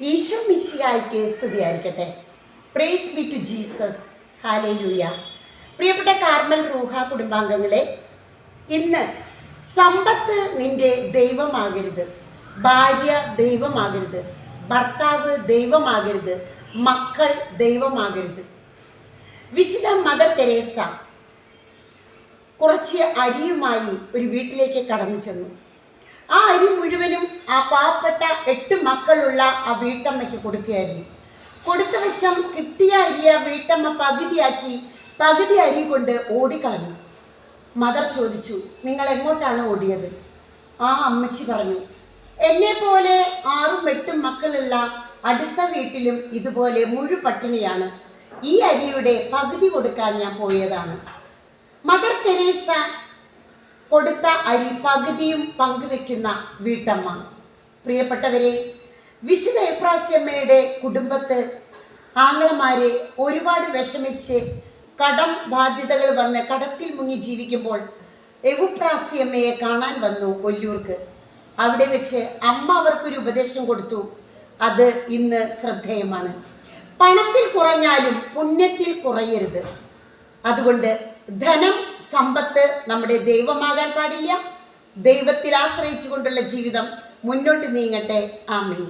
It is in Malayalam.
ഈശോ മിശിയായിക്ക് സ്തുതിയായിരിക്കട്ടെ. Praise be to Jesus hallelujah പ്രിയപ്പെട്ട കാർമൽ റൂഹ കുടുംബാംഗങ്ങളെ ഇന്ന് സമ്പത്ത് നിന്റെ ദൈവമാകരുത്. ഭാര്യ ദൈവമാകരുത്. ഭർത്താവ് ദൈവമാകരുത്. മക്കൾ ദൈവമാകരുത്. വിശുദ്ധ മദർ തെരേസ കുറച്ച് അരിയുമായി ഒരു വീട്ടിലേക്ക് കടന്നു ചെന്നു. ആ അരി മുഴുവനും ആ പാവപ്പെട്ട മക്കളുള്ള ആ വീട്ടമ്മയ്ക്ക് കൊടുക്കുകയായിരുന്നു. കൊടുത്ത വശം കിട്ടിയ അരിയെ വീട്ടമ്മ പകുതിയാക്കി പകുതി അരി കൊണ്ട് ഓടിക്കളഞ്ഞു. മദർ ചോദിച്ചു നിങ്ങൾ എങ്ങോട്ടാണ് ഓടിയത്? ആ അമ്മച്ചി പറഞ്ഞു എന്നെ പോലെ ആറും എട്ടും മക്കളുള്ള അടുത്ത വീട്ടിലും ഇതുപോലെ മുഴു പട്ടിണിയാണ് ഈ അരിയുടെ പകുതി കൊടുക്കാൻ ഞാൻ പോയതാണ്. മദർ തെരേസ കൊടുത്ത അരി പകുതിയും പങ്കുവെക്കുന്ന വീട്ടമ്മ. പ്രിയപ്പെട്ടവരെ വിശുദ്ധ എപ്രാസ്യമ്മയുടെ കുടുംബത്ത് ആങ്ങളമാരെ ഒരുപാട് വിഷമിച്ച് കടം ബാധ്യതകൾ വന്ന് കടത്തിൽ മുങ്ങി ജീവിക്കുമ്പോൾ എവുപ്രാസ്യമ്മയെ കാണാൻ വന്നു കൊല്ലൂർക്ക്. അവിടെ വെച്ച് അമ്മ അവർക്കൊരു ഉപദേശം കൊടുത്തു. അത് ഇന്ന് ശ്രദ്ധേയമാണ്. പണത്തിൽ കുറഞ്ഞാലും പുണ്യത്തിൽ കുറയരുത്. അതുകൊണ്ട് ധനം സമ്പത്ത് നമ്മുടെ ദൈവമാകാൻ പാടില്ല. ദൈവത്തിൽ ആശ്രയിച്ചുകൊണ്ടുള്ള ജീവിതം മുന്നോട്ട് നീങ്ങട്ടെ. ആമീൻ.